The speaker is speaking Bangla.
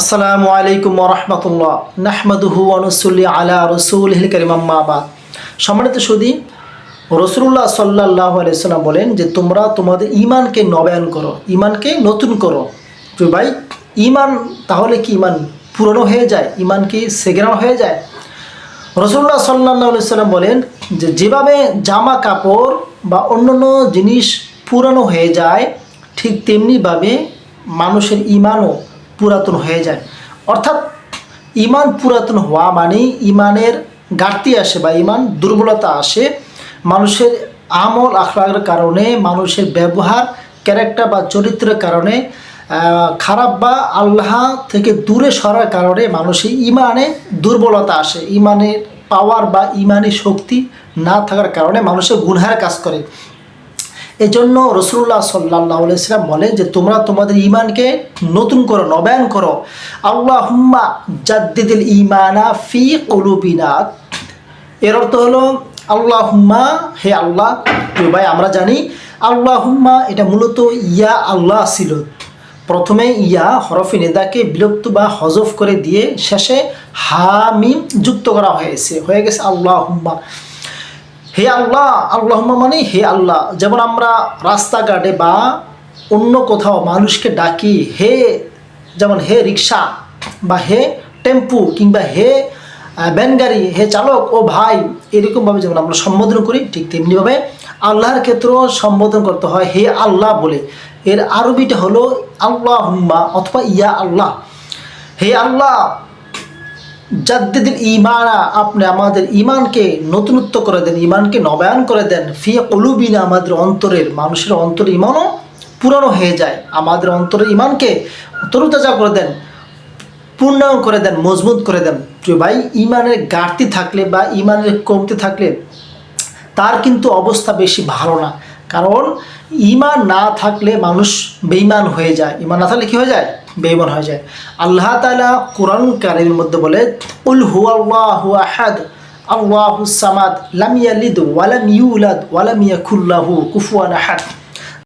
আসসালামু আলাইকুম রহমতুল্লাহ। নাহমাদুহু অনুসুল্লি আলা রসুল হিল করিমাম্মাবাদ সম্মানিত সুদী রসুল্লাহ সাল্লাহ আলাইসাল্লাম বলেন যে, তোমরা তোমাদের ইমানকে নবায়ন করো ইমানকে নতুন করো। তো ভাই ইমান তাহলে কি ইমান পুরনো হয়ে যায়? ইমান কি সেগেরা হয়ে যায়? রসুল্লাহ সাল্লাহ সাল্লাম বলেন যে, যেভাবে জামা কাপড় বা অন্যান্য জিনিস পুরানো হয়ে যায়, ঠিক তেমনিভাবে মানুষের ইমানও পুরাতন হয়ে যায়। অর্থাৎ ইমান পুরাতন হওয়া মানেই ইমানের ঘাটতি আসে বা ইমান দুর্বলতা আসে। মানুষের আমল আখলাগের কারণে, মানুষের ব্যবহার ক্যারেক্টার বা চরিত্রের কারণে খারাপ বা আল্লাহ থেকে দূরে সরার কারণে মানুষের ইমানে দুর্বলতা আসে। ইমানের পাওয়ার বা ইমানি শক্তি না থাকার কারণে মানুষের গুনহার কাজ করে। এজন্য রসুল্লাহ সাল্লাহ ইসলাম বলে যে, তোমরা তোমাদের ইমানকে নতুন করো, নবায়ন করো। আল্লাহ হুম্মা জাদ্দিদুল ইমানা ফি কলুবিনা। এর অর্থ হলো আল্লাহ হুম্মা হে আল্লাহ ভাই, আমরা জানি আল্লাহ হুম্মা এটা মূলত ইয়া আল্লাহ ছিল। প্রথমে ইয়া হরফে নেদাকে বিলুপ্ত বা হজফ করে দিয়ে শেষে হামিম যুক্ত করা হয়েছে। হয়ে গেছে আল্লাহ হুম্মা হে আল্লাহ আল্লাহ মানে হে আল্লাহ। যেমন আমরা রাস্তাঘাটে বা অন্য কোথাও মানুষকে ডাকি, হে, যেমন হে রিক্সা বা হে টেম্পু কিংবা হে ভ্যান গাড়ি, হে চালক, ও ভাই, এরকমভাবে যেমন আমরা সম্বোধন করি, ঠিক তেমনিভাবে আল্লাহর ক্ষেত্রেও সম্বোধন করতে হয় হে আল্লাহ বলে। এর আরবিটা হলো আল্লাহ হুম্মা অথবা ইয়া আল্লাহ। হে আল্লাহ জাদ্দিদিল ইমানা আপনি আমাদের ইমানকে নতুনত্ব করে দেন ইমানকে নবায়ন করে দেন। ফিয়া কলুবিনা, আমাদের অন্তরের, মানুষের অন্তর ইমানও পুরানো হয়ে যায়। আমাদের অন্তরের ইমানকে তরুতাজা করে দেন পূর্ণায়ন করে দেন, মজবুত করে দেন। প্রিয় ভাই ইমানের ঘাটতি থাকলে বা ইমানের কমতি থাকলে তার কিন্তু অবস্থা বেশি ভালো না। কারণ ইমান না থাকলে মানুষ বেইমান হয়ে যায়। ইমান না থাকলে কী হয়ে যায়? বেইমান হয়ে যায় আল্লাহ তালা কোরআন কারিমের মধ্যে বলে উল হু আল্লাহ আহাদ আল্লাহু সামাদ লাম ইয়ালিদ ওয়ালাম ইউলাদ ওয়ালাম ইয়াকুল্লাহু কুফুয়ান আহাদ